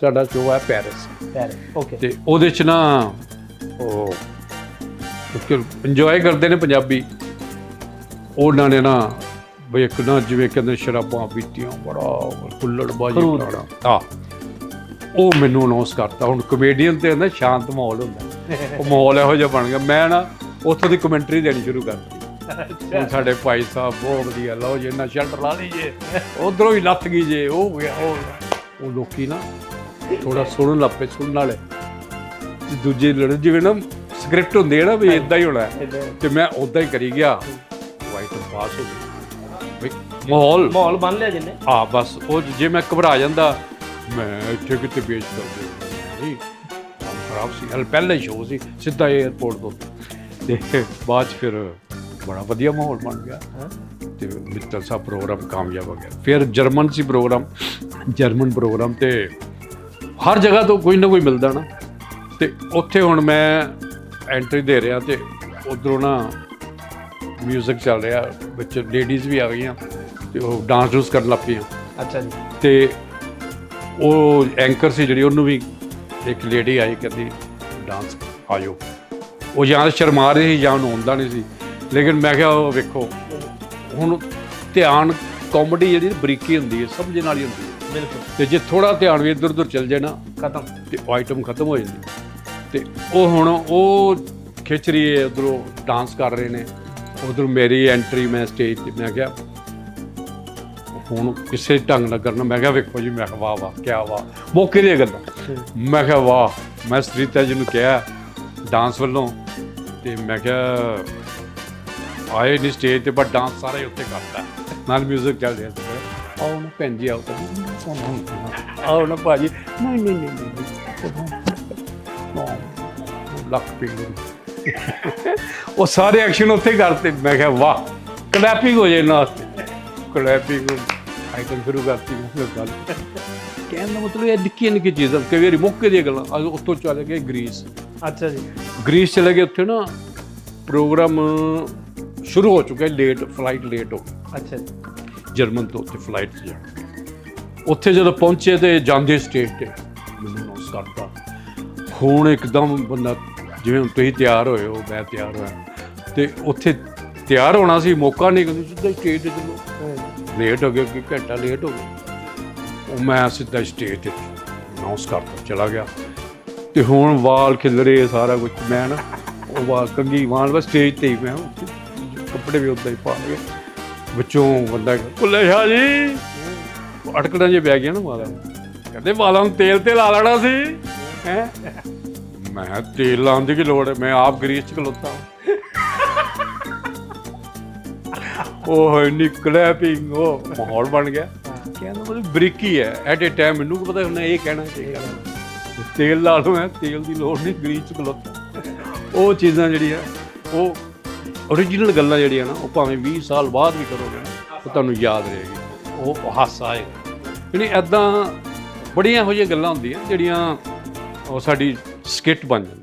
ਸਾਡਾ ਸ਼ੋਅ ਹੈ ਪੈਰਿਸ ਪੈਰ ਓਕੇ ਤੇ ਉਹਦੇ ਚ ਨਾ ਉਹ ਇੰਜੋਏ ਕਰਦੇ ਨੇ ਪੰਜਾਬੀ। ਉਹਨਾਂ ਨੇ ਨਾ ਬਈ ਇੱਕ ਨਾ ਜਿਵੇਂ ਕਹਿੰਦੇ ਸ਼ਰਾਬਾਂ ਪੀਤੀਆਂ ਬੜਾ ਕੁੱਲੜਬਾਜੀ। ਕਰਾਣਾ ਆ ਉਹ ਮੈਨੂੰ ਅਨਾਉਂਸ ਕਰਤਾ। ਹੁਣ ਕਮੇਡੀਅਨ ਤੇ ਨਾ ਸ਼ਾਂਤ ਮਾਹੌਲ ਹੁੰਦਾ। ਉਹ ਮਾਹੌਲ ਇਹੋ ਜਿਹਾ ਬਣ ਗਿਆ। ਮੈਂ ਨਾ ਉੱਥੋਂ ਦੀ ਕਮੈਂਟਰੀ ਦੇਣੀ ਸ਼ੁਰੂ ਕਰਤੀ। ਹੁਣ ਸਾਡੇ ਭਾਈ ਸਾਹਿਬ ਬਹੁਤ ਵਧੀਆ। ਲਓ ਜੇ ਨਾ ਸ਼ਲਟ ਲਾ ਲਈਏ। ਉਧਰੋਂ ਹੀ ਲੱਥ ਗਈ ਜੇ ਉਹ ਗਿਆ। ਉਹ ਲੋਕੀ ਨਾ ਥੋੜਾ ਸੁਣਨ ਲੱਪੇ ਸੁਣਨ ਵਾਲੇ। ਤੇ ਦੂਜੇ ਲੜ ਜਿਵੇਂ ਨਾ ਸਕ੍ਰਿਪਟ ਹੁੰਦੀ ਹੈ ਨਾ ਵੀ ਇਦਾਂ ਹੀ ਹੋਣਾ ਹੈ। ਤੇ ਮੈਂ ਉਦਾਂ ਹੀ ਕਰੀ ਗਿਆ। ਵਾਈਟ ਪਾਸ ਹੋ ਗਈ। ਵੀ ਮਾਹੌਲ। ਮਾਹੌਲ ਬਣ ਲਿਆ ਜਿੰਨੇ। ਆ ਬਸ। ਉਹ ਜੇ ਮੈਂ ਘਬਰਾ ਜਾਂਦਾ ਮੈਂ ਇੱਥੇ ਕਿਤੇ ਵੇਚ ਦਉਂਦੇ ਨਹੀਂ ਕੰਮ ਖਰਾਬ ਸੀ। ਹਲ ਪਹਿਲਾ ਹੀ ਸ਼ੋਅ ਸੀ। ਸਿੱਧਾ 에어ਪੋਰਟ ਤੋਂ। ਤੇ ਬਾਅਦ 'ਚ ਫਿਰ ਬੜਾ ਵਧੀਆ ਮਾਹੌਲ ਬਣ ਗਿਆ। ਤੇ ਮਿੱਤਲ ਸਾਹਿਬ ਪ੍ਰੋਗਰਾਮ ਕਾਮਯਾਬ ਹੋ ਗਿਆ। ਫਿਰ ਜਰਮਨ ਸੀ ਪ੍ਰੋਗਰਾਮ ਜਰਮਨ ਪ੍ਰੋਗਰਾਮ ਤੇ ਹਰ ਜਗ੍ਹਾ ਤੋਂ ਕੋਈ ਨਾ ਕੋਈ ਮਿਲਦਾ ਨਾ। ਤੇ ਉੱਥੇ ਹੁਣ ਮੈਂ ਐਂਟਰੀ ਦੇ ਰਿਹਾ ਤੇ ਉਧਰੋਂ ਨਾ 뮤직 ਚੱਲ ਰਿਹਾ ਵਿੱਚ ਲੇਡੀਜ਼ ਵੀ ਆ ਗਈਆਂ ਤੇ ਉਹ ਡਾਂਸ ਡੂਸ ਕਰਨ ਲੱਗ ਪਈਆਂ। ਅੱਛਾ ਜੀ। ਤੇ ਉਹ ਐਂਕਰ ਸੀ ਜਿਹੜੀ ਉਹਨੂੰ ਵੀ ਇੱਕ ਲੇਡੀ ਆਈ ਕਹਿੰਦੀ ਡਾਂਸ ਆਇਓ। ਉਹ ਜਾਂ ਸ਼ਰਮਾ ਰਹੀ ਸੀ ਜਾਂ ਉਹਨੂੰ ਆਉਂਦਾ ਨਹੀਂ ਸੀ। ਲੇਕਿਨ ਮੈਂ ਕਿਹਾ ਉਹ ਵੇਖੋ ਹੁਣ ਧਿਆਨ ਕਾਮੇਡੀ ਜਿਹੜੀ ਬਰੀਕੀ ਹੁੰਦੀ ਹੈ ਸਮਝਣ ਵਾਲੀ ਹੁੰਦੀ ਹੈ। ਬਿਲਕੁਲ। ਤੇ ਜੇ ਥੋੜਾ ਧਿਆਨ ਵੀ ਇੱਧਰ ਉੱਧਰ ਚੱਲ ਜਾਏ ਨਾ ਖਤਮ। ਤੇ ਆਈਟਮ ਖਤਮ ਹੋ ਜਾਂਦੀ। ਤੇ ਉਹ ਹੁਣ ਉਹ ਖਿੱਚ ਰਹੀ ਹੈ ਉਧਰੋਂ ਡਾਂਸ ਕਰ ਰਹੇ ਨੇ। ਉਧਰ ਮੇਰੀ ਐਂਟਰੀ ਮੈਂ ਸਟੇਜ ਤੇ ਮੈਂ ਕਿਹਾ ਹੁਣ ਕਿਸੇ ਢੰਗ ਨਾਲ ਕਰਨਾ। ਮੈਂ ਕਿਹਾ ਵੇਖੋ ਜੀ ਮੈਂ ਕਿਹਾ ਵਾਹ ਵਾਹ ਕੀ ਵਾਹ। ਮੌਕੇ ਦੀਆਂ ਗੱਲਾਂ। ਮੈਂ ਕਿਹਾ ਵਾਹ ਮੈਂ ਸ੍ਰੀਤਾ ਜੀ ਨੂੰ ਕਿਹਾ ਡਾਂਸ ਵੱਲੋਂ ਤੇ ਮੈਂ ਕਿਹਾ ਆਏ ਨਹੀਂ ਸਟੇਜ ਤੇ ਪਰ ਡਾਂਸ ਸਾਰਾ ਹੀ ਉੱਥੇ ਕਰਤਾ। ਨਾਲ 뮤직 ਚੱਲ ਰਿਹਾ ਸੀ। ਨਾ ਭੈਣ ਜੀ ਆਓ ਆਓ ਨਾ ਭਾਜੀ ਨਹੀਂ ਨਹੀਂ ਨਹੀਂ ਨਹੀਂ ਲੱਕ ਪਿੰਗ ਉਹ ਸਾਰੇ ਐਕਸ਼ਨ ਉੱਥੇ ਕਰਤੇ। ਮੈਂ ਕਿਹਾ ਵਾਹ ਕਲੈਪਿੰਗ ਹੋ ਜੇ ਨਾ ਕਲੈਪਿੰਗ ਆਈਟਮ ਸ਼ੁਰੂ ਕਰਤੀ ਮੈਂ ਗੱਲ ਕਹਿਣ ਦਾ ਮਤਲਬ ਇਹ ਨਿੱਕੀਆਂ ਨਿੱਕੀਆਂ ਚੀਜ਼ਾਂ ਕਈ ਵਾਰੀ ਮੌਕੇ ਦੀਆਂ ਗੱਲਾਂ। ਅੱਜ ਉੱਥੋਂ ਚਲੇ ਗਏ ਗ੍ਰੀਸ। ਅੱਛਾ ਜੀ। ਗ੍ਰੀਸ ਚਲੇ ਗਏ ਉੱਥੇ ਨਾ ਪ੍ਰੋਗਰਾਮ ਸ਼ੁਰੂ ਹੋ ਚੁੱਕਾ ਲੇਟ ਫਲਾਈਟ ਲੇਟ ਹੋ ਗਈ। ਅੱਛਾ ਜਰਮਨ ਤੋਂ ਉੱਥੇ ਫਲਾਈਟ 'ਤੇ ਜਾਣਾ। ਉੱਥੇ ਜਦੋਂ ਪਹੁੰਚੇ ਤੇ ਜਾਂਦੇ ਸਟੇਜ ਤੇ ਮੈਨੂੰ ਅਨਾਉਂਸ ਕਰਤਾ। ਹੁਣ ਇੱਕਦਮ ਬੰਦਾ ਜਿਵੇਂ ਹੁਣ ਤੁਸੀਂ ਤਿਆਰ ਹੋਏ ਹੋ ਮੈਂ ਤਿਆਰ ਹੋਇਆ। ਤੇ ਉੱਥੇ ਤਿਆਰ ਹੋਣਾ ਸੀ ਮੌਕਾ ਨਹੀਂ ਕਹਿੰਦੇ ਸਿੱਧਾ ਸਟੇਜ ਤੇ ਚਲੋ। ਲੇਟ ਹੋ ਗਿਆ ਕਿ ਘੰਟਾ ਲੇਟ ਹੋ ਗਿਆ। ਉਹ ਮੈਂ ਸਿੱਧਾ ਸਟੇਜ ਤੇ ਅਨਾਉਂਸ ਕਰਤਾ ਚਲਾ ਗਿਆ। ਤੇ ਹੁਣ ਵਾਲ ਖਿਲਰੇ ਸਾਰਾ ਕੁਝ ਮੈਂ ਨਾ ਉਹ ਵਾਲ ਕੰਗੀ ਵਾਲ ਬਸ ਸਟੇਜ ਤੇ ਹੀ ਮੈਂ ਕੱਪੜੇ ਵੀ ਉਦਾਂ ਹੀ ਪਾ ਵਿੱਚੋਂ ਬੰਦਾ ਕੁੱਲੇ ਸ਼ਾਹ ਜੀ ਅਟਕੜਾਂ ਜੇ ਪੈ ਗਿਆ ਨਾ ਵਾਲਾਂ ਕਹਿੰਦੇ ਵਾਲਾਂ ਨੂੰ ਤੇਲ ਤੇ ਲਾ ਲੈਣਾ ਸੀ। ਹੈ? ਮੈਂ ਕਿਹਾ, ਤੇਲ ਲਾਉਣ ਦੀ ਕੀ ਲੋੜ ਹੈ? ਮੈਂ ਆਪ ਗਰੀਸ ਚ ਖਲੋਤਾ। ਉਹ ਇੰਨੀ ਕਲੈਪਿੰਗ ਉਹ ਮਾਹੌਲ ਬਣ ਗਿਆ। ਕਹਿੰਦਾ ਮਤਲਬ ਬਰੀਕੀ ਹੈ। ਐਟ ਏ ਟਾਈਮ ਮੈਨੂੰ ਪਤਾ ਉਹਨੇ ਇਹ ਕਹਿਣਾ ਕੀ ਕਹਿਣਾ। ਤੇਲ ਲਾ ਲਓ ਮੈਂ ਤੇਲ ਦੀ ਲੋੜ ਨਹੀਂ ਗਰੀਸ ਚ ਖਲੋਤਾ। ਉਹ ਚੀਜ਼ਾਂ ਜਿਹੜੀਆਂ ਉਹ ਓਰੀਜਨਲ ਗੱਲਾਂ ਜਿਹੜੀਆਂ ਨਾ, ਉਹ ਭਾਵੇਂ 20 ਸਾਲ ਬਾਅਦ ਵੀ ਕਰੋਗੇ ਨਾ, ਉਹ ਤੁਹਾਨੂੰ ਯਾਦ ਰਹੇਗੀ। ਉਹ ਹਾਸਾ ਆਏਗਾ ਯਾਨੀ ਐਦਾਂ ਬੜੀਆਂ ਇਹੋ ਜਿਹੀਆਂ ਗੱਲਾਂ ਹੁੰਦੀਆਂ ਜਿਹੜੀਆਂ ਉਹ ਸਾਡੀ ਸਕਿੱਟ ਬਣ ਜਾਂਦੀ।